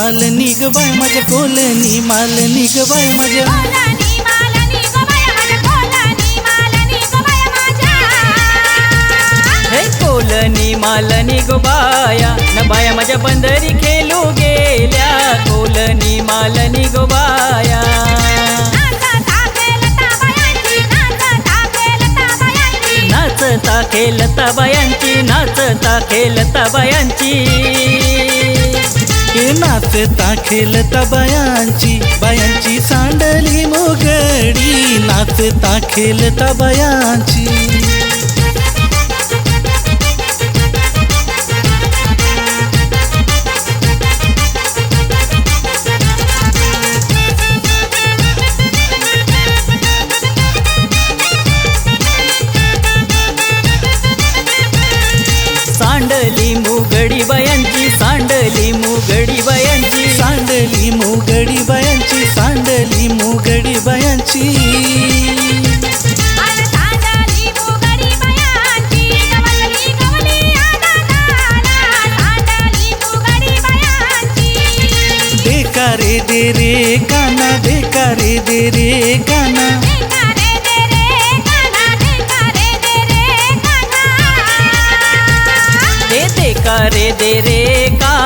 माल निग बाय माझ्या कोलनी माल निग बाय माझ्या माझ्या. हे कोलनी मालनी गो बाया न बाया माझ्या बंदरी खेळू गेल्या. कोलनी मालनी गो बाया नाचता खेळता बायांची नाचता खेळता बायांची. नाचता खेळता बायांची खेलता बायांची सांडली मोगडी. नाचता खेळता बयांची सांडली मोगडी बायांची सांडली मोगडी बायांची. बेकारे दे रे काना बेकारे दे रे दे रे काना देकारे दे रे काना. हे देखा रे दे रे काना.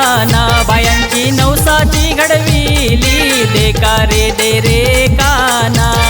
घडविली देखा रे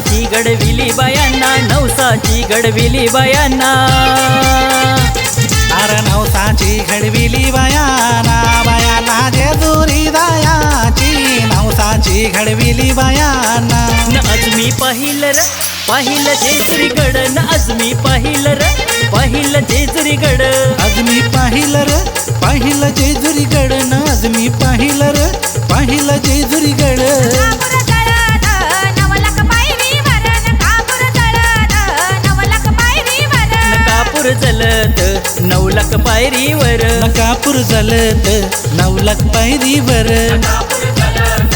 नवसाची घडविली बायांना नवसाची घडविली बायांना. अर नवसाची घडविली बायाना बायाना जेजुरी दयाची. नवसाची घडविली बायाना. न आज मी पाहिलं र पाहिलं जेजुरीगड न आज मी पाहिलं र पाहिलं जेजुरीगड आज मी पाहिलं र पाहिलं जेजुरी गड न जलत नवलक पायरीवर. नकापूर जलत नवलक पायरीवर. कापूर